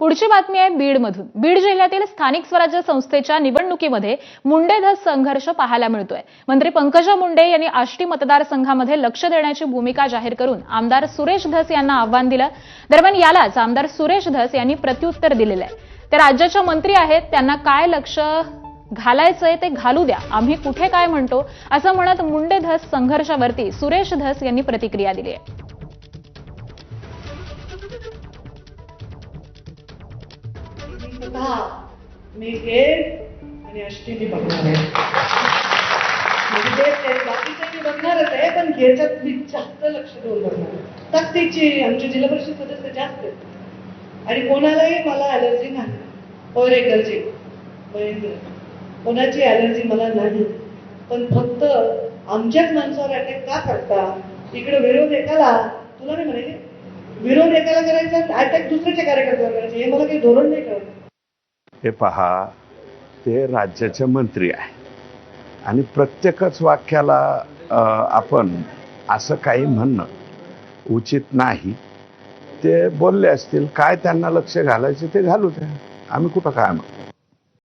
पुढची बातमी आहे बीडमधून. बीड जिल्ह्यातील स्थानिक स्वराज्य संस्थेच्या निवडणुकीमध्ये मुंडेधस संघर्ष पाहायला मिळतोय. मंत्री पंकजा मुंडे यांनी आष्टी मतदारसंघामध्ये लक्ष देण्याची भूमिका जाहीर करून आमदार सुरेश धस यांना आव्हान दिलं. दरम्यान यालाच आमदार सुरेश धस यांनी प्रत्युत्तर दिलेलं आहे. ते राज्याच्या मंत्री आहेत त्यांना काय लक्ष घालायचंय ते घालू द्या. आम्ही कुठे काय म्हणतो? असं म्हणत मुंडे धस संघर्षावरती सुरेश धस यांनी प्रतिक्रिया दिली आहे. स्वतः मी गेट आणि अष्टी मी बघणार आहे. म्हणजे ते ते मी बघणारच आहे पण याच्यात मी जास्त लक्ष देऊन बघणार आहे. आमची जिल्हा परिषद सदस्य जास्त आहेत. आणि कोणालाही मला ॲलर्जी नाही. और महेंद्र. कोणाची ॲलर्जी मला नाही. पण फक्त आमच्याच माणसावर अटॅक का करता? इकडे विरोध एकाला तुला नाही म्हणे विरोध एकाला करायचा अटॅक दुसऱ्याच्या कार्यकर्त्यावर करायचे. हे मला काही धोरण नाही कळत. हे पहा ते राज्याचे मंत्री आहे आणि प्रत्येकच वाक्याला आपण असं काही म्हणणं उचित नाही. ते बोलले असतील काय त्यांना लक्ष घालायचे ते घालू द्या. आम्ही कुठं काय म्हणतो